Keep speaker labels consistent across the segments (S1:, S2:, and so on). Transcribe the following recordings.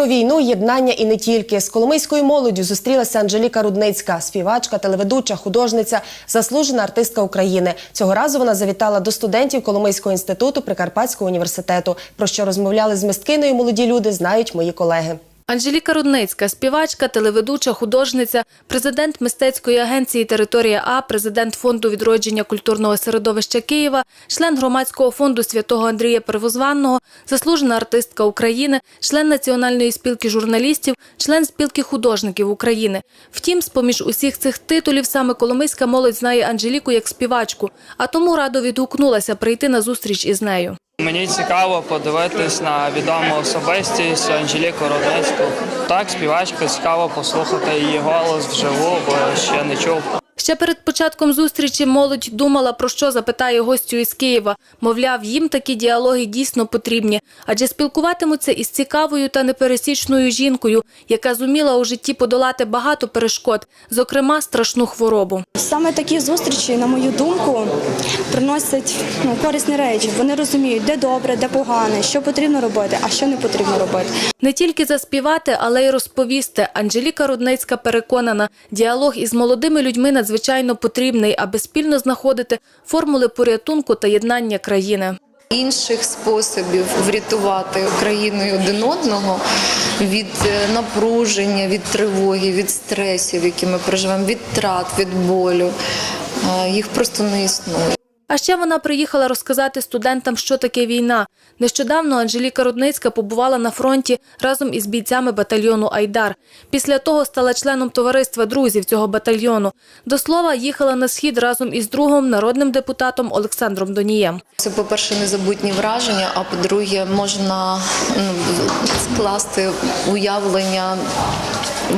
S1: про війну, єднання і не тільки з коломийською молоддю зустрілася Анжеліка Рудницька, співачка, телеведуча, художниця, заслужена артистка України. Цього разу вона завітала до студентів Коломийського інституту Прикарпатського університету. Про що розмовляли з мисткиною молоді люди, знають мої колеги.
S2: Анжеліка Рудницька, співачка, телеведуча, художниця, президент мистецької агенції Територія А, президент фонду відродження культурного середовища Києва, член громадського фонду святого Андрія Первозванного, заслужена артистка України, член Національної спілки журналістів, член спілки художників України. Втім, з-поміж усіх цих титулів саме коломийська молодь знає Анжеліку як співачку, а тому радо відгукнулася прийти на зустріч із нею.
S3: Мені цікаво подивитись на відому особистість Анжеліку Родницьку. Так, співачка, цікаво послухати її голос вживу, бо ще не чув.
S2: Ще перед початком зустрічі молодь думала, про що запитає гостю із Києва. Мовляв, їм такі діалоги дійсно потрібні, адже спілкуватимуться із цікавою та непересічною жінкою, яка зуміла у житті подолати багато перешкод, зокрема страшну хворобу.
S4: Саме такі зустрічі, на мою думку, приносять ну, корисні речі. Вони розуміють, де добре, де погане, що потрібно робити, а що не потрібно робити.
S2: Не тільки заспівати, але й розповісти. Анжеліка Рудницька переконана, діалог із молодими людьми надзвичайно потрібний, аби спільно знаходити формули порятунку та єднання країни.
S5: інших способів врятувати Україну і один одного від е, напруження, від тривоги, від стресів, які ми проживаємо, від трат, від болю. Е, Їх просто не існує.
S2: А ще вона приїхала розказати студентам, що таке війна. Нещодавно Анжеліка Рудницька побувала на фронті разом із бійцями батальйону Айдар. Після того стала членом товариства друзів цього батальйону. До слова, їхала на схід разом із другом народним депутатом Олександром Донієм.
S5: Це, по-перше, незабутні враження, а по-друге, можна ну, скласти уявлення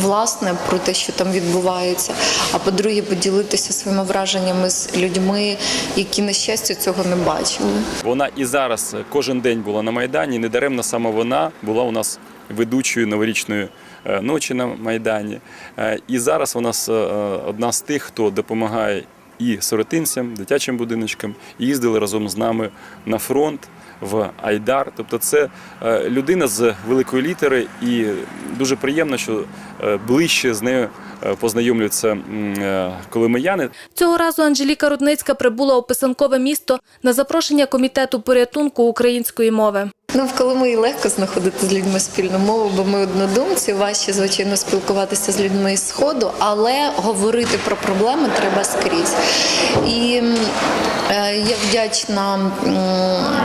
S5: власне про те, що там відбувається. А по-друге, поділитися своїми враженнями з людьми, які, на щастя, цього не бачили.
S6: Вона і зараз кожен день була на Майдані. Недаремно саме вона була у нас ведучою новорічної е, ночі на Майдані. Е, І зараз вона е, одна з тих, хто допомагає і сиротинцям, дитячим будиночкам, їздили разом з нами на фронт. В Айдар, тобто це е, людина з великої літери, і дуже приємно, що е, ближче з нею е, познайомлюються м, коломияни.
S2: Цього разу Анжеліка Рудницька прибула у писанкове місто на запрошення комітету порятунку української мови.
S5: Ну, в Коломиї легко знаходити з людьми спільну мову, бо ми однодумці. Важче, звичайно, спілкуватися з людьми з сходу, але говорити про проблеми треба скрізь. І я вдячна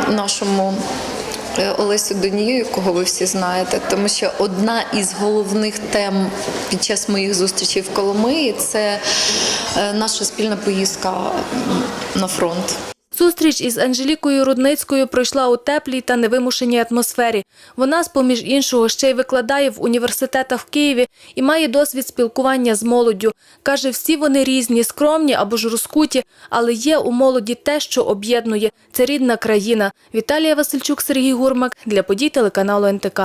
S5: нашому. е, Олесю Донію, якого ви всі знаєте, тому що одна із головних тем під час моїх зустрічей в Коломиї це е, наша спільна поїздка на фронт.
S2: Зустріч із Анжелікою Рудницькою пройшла у теплій та невимушеній атмосфері. Вона, з-поміж іншого, ще й викладає в університетах в Києві і має досвід спілкування з молоддю. Каже, всі вони різні, скромні або ж розкуті, але є у молоді те, що об'єднує. Це рідна країна. Віталія Васильчук, Сергій Гурмак для подій телеканалу НТК.